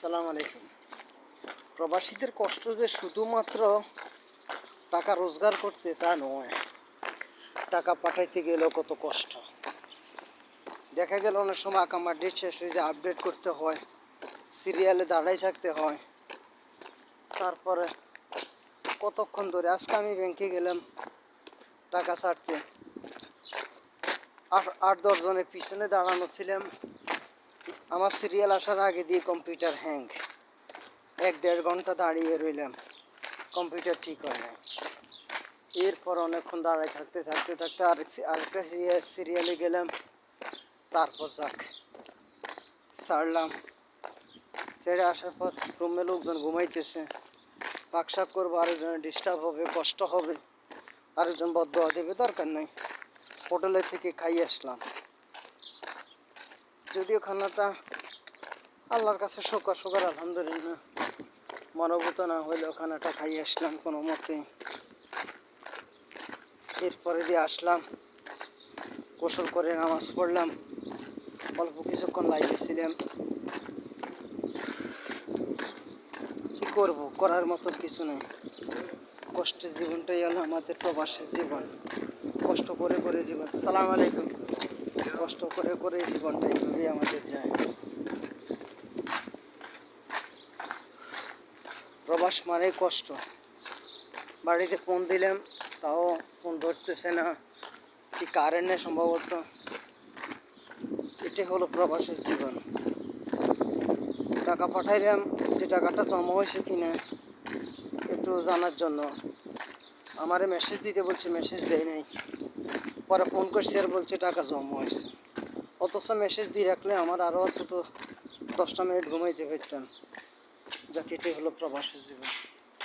আসসালামু আলাইকুম। প্রবাসীদের কষ্ট যে শুধুমাত্র টাকা রোজগার করতে তা নয়, টাকা পাঠাইতে গেলেও কত কষ্ট। দেখা গেল অনেক সময় আকামার ডেট শেষ হয়ে যায় আপডেট করতে হয় সিরিয়ালে দাঁড়াই থাকতে হয়। তারপরে কতক্ষণ ধরে, আজকে আমি ব্যাংকে গেলাম টাকা ছাড়তে। আট আট দশজনের পিছনে দাঁড়ানো ছিলাম। আমার সিরিয়াল আসার আগে দিয়ে কম্পিউটার হ্যাং এক দেড় ঘণ্টা দাঁড়িয়ে রইলাম। কম্পিউটার ঠিক হয় না এরপর অনেকক্ষণ দাঁড়ায় থাকতে থাকতে থাকতে আরেক আরেকটা সিরিয়াল সিরিয়ালে গেলাম। তারপর যাক। ছাড়লাম। ছেড়ে আসার পর রুমে লোকজন ঘুমাইতেছে। পাকশাক করব, আরেকজনের ডিস্টার্ব হবে, কষ্ট হবে। আরেকজন বদ্ধ দেবে, দরকার নেই। হোটেলের থেকে খাইয়ে আসলাম। যদিও খানাটা আল্লাহর কাছে শোকর শোকর, আলহামদুলিল্লাহ। মনোভূত না, হইলেও খানাটা খাইয়ে আসলাম কোনো মতে। এরপরে দিয়ে আসলাম, গোসল করে নামাজ পড়লাম। অল্প কিছুক্ষণ লাইভে ছিলাম কি করব, করার মতো কিছু নেই। কষ্টের জীবনটাই হলো আমাদের প্রবাসের জীবন। কষ্ট করে করে জীবন। সালাম আলাইকুম। কষ্ট করে করে জীবনটা এইভাবেই আমাদের যায়। প্রবাস মানে কষ্ট। বাড়িতে ফোন দিলাম, তাও ফোন ধরতেছে না। কি কারেন্ট সম্ভবত? এটি হলো প্রবাসের জীবন। টাকা পাঠাইলাম, যে টাকাটা জমা হয়েছে কিনা, একটু জানার জন্য। আমারে মেসেজ দিতে বলছে মেসেজ দেয় নাই। পরে ফোন করে আর বলছে, টাকা জমা হয়েছে। অথচ মেসেজ দিয়ে রাখলে আমার আরও অন্তত দশটা মিনিট ঘুমাইতে পারতাম। যা কেটে হলো প্রবাসী জীবন।